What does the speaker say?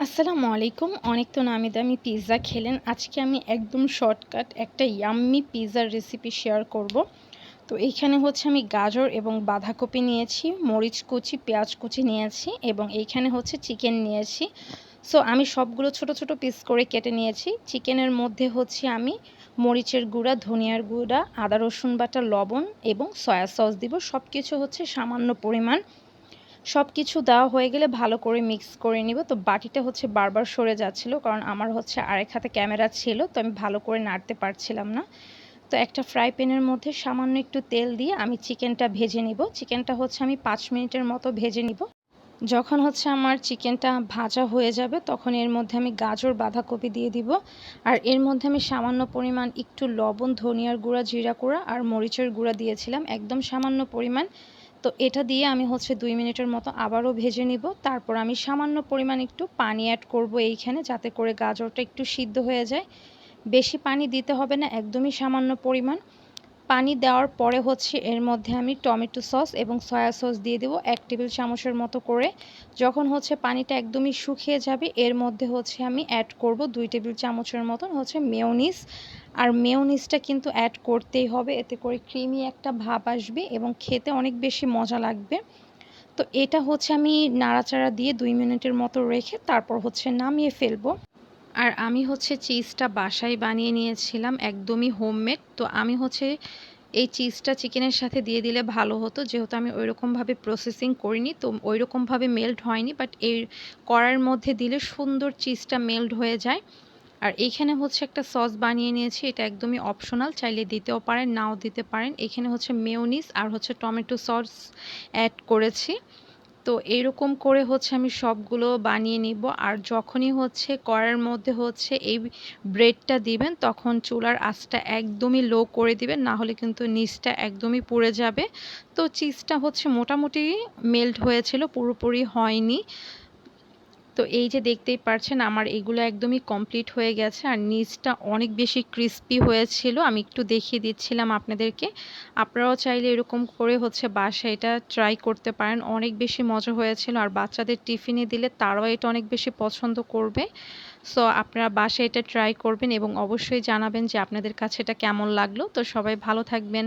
আসসালামু আলাইকুম। অনেক তো নামি দামি পিৎজা খেলেন। আজকে আমি একদম শর্টকাট একটা ইয়াম্মি পিৎজার রেসিপি শেয়ার করব। তো এইখানে হচ্ছে আমি গাজর এবং বাঁধাকপি নিয়েছি, মরিচ কুচি, পেঁয়াজ কুচি নিয়েছি এবং এইখানে হচ্ছে চিকেন নিয়েছি। সো আমি সবগুলো ছোট ছোট পিস করে কেটে নিয়েছি। চিকেনের মধ্যে হচ্ছে আমি মরিচের গুঁড়া, ধনিয়ার গুঁড়া, আদা রসুন বাটা, লবণ এবং সয়া সস দিব। সব কিছু হচ্ছে সামান্য পরিমাণ। সব কিছু দেওয়া হয়ে গেলে ভালো করে মিক্স করে নিব। তো বাটিটা হচ্ছে বারবার সরে যাচ্ছিল, কারণ আমার হচ্ছে আরেক হাতে ক্যামেরা ছিল, তো আমি ভালো করে নাড়তে পারছিলাম না। তো একটা ফ্রাই প্যানের মধ্যে সামান্য একটু তেল দিয়ে আমি চিকেনটা ভেজে নিব। চিকেনটা হচ্ছে আমি পাঁচ মিনিটের মতো ভেজে নিব। যখন হচ্ছে আমার চিকেনটা ভাজা হয়ে যাবে, তখন এর মধ্যে আমি গাজর, বাঁধাকপি দিয়ে দিব। আর এর মধ্যে আমি সামান্য পরিমাণ একটু লবণ, ধনিয়ার গুঁড়া, জিরা গুঁড়া আর মরিচের গুঁড়া দিয়েছিলাম। একদম সামান্য পরিমাণ তো এটা দিয়ে আমি হচ্ছে দুই মিনিটের মতো আবারও ভেজে নিব। তারপর আমি সামান্য পরিমাণ একটু পানি অ্যাড করব এইখানে যাতে করে গাজরটা একটু সিদ্ধ হয়ে যায়। বেশি পানি দিতে হবে না, একদমই সামান্য পরিমাণ। পানি দেওয়ার পরে হচ্ছে এর মধ্যে আমি টমেটো সস এবং সয়া সস দিয়ে দেবো এক টেবিল চামচের মতো করে। যখন হচ্ছে পানিটা একদমই শুকিয়ে যাবে, এর মধ্যে হচ্ছে আমি অ্যাড করব দুই টেবিল চামচের মতন হচ্ছে মেয়নিস আর মেয়নিসটা কিন্তু অ্যাড করতেই হবে, এতে করে ক্রিমি একটা ভাব আসবে এবং খেতে অনেক বেশি মজা লাগবে। তো এটা হচ্ছে আমি নাড়াচাড়া দিয়ে দুই মিনিটের মতো রেখে তারপর হচ্ছে নামিয়ে ফেলব। আর আমি হচ্ছে চিজটা বাসায় বানিয়ে নিয়েছিলাম, একদমই হোমমেড। তো আমি হচ্ছে এই চিজটা চিকেনের সাথে দিয়ে দিলে ভালো হতো। যেহেতু আমি ওইরকমভাবে প্রসেসিং করিনি, তো ওইরকমভাবে মেল্ট হয়নি বাট এই কড়ার মধ্যে দিলে সুন্দর চিজটা মেল্ট হয়ে যায়। আর এইখানে হচ্ছে একটা সস বানিয়ে নিয়েছি, এটা একদমই অপশনাল চাইলে দিতেও পারেন, নাও দিতে পারেন। এখানে হচ্ছে মেয়োনিস আর হচ্ছে টমেটো সস অ্যাড করেছি। তো এরকম করে হচ্ছে আমি সবগুলো বানিয়ে নিব। আর যখনই হচ্ছে কড়ার মধ্যে হচ্ছে এই ব্রেডটা দিবেন, তখন চুলার আঁচটা একদমই লো করে দিবেন, না হলে কিন্তু নিচটা একদমই পুড়ে যাবে। তো চিজটা হচ্ছে মোটামুটি মেল্ট হয়েছিল, পুরোপুরি হয়নি। তো এই যে দেখতেই পারছেন, আমার এগুলো একদমই কমপ্লিট হয়ে গেছে। আর নিচটা অনেক বেশি ক্রিস্পি হয়েছিল, আমি একটু দেখিয়ে দিচ্ছিলাম আপনাদেরকে। আপনারাও চাইলে এরকম করে হচ্ছে বাসায় এটা ট্রাই করতে পারেন। অনেক বেশি মজা হয়েছিল, আর বাচ্চাদের টিফিনে দিলে তারাও এটা অনেক বেশি পছন্দ করবে। সো আপনারা বাসায় এটা ট্রাই করবেন এবং অবশ্যই জানাবেন যে আপনাদের কাছে এটা কেমন লাগল। তো সবাই ভালো থাকবেন।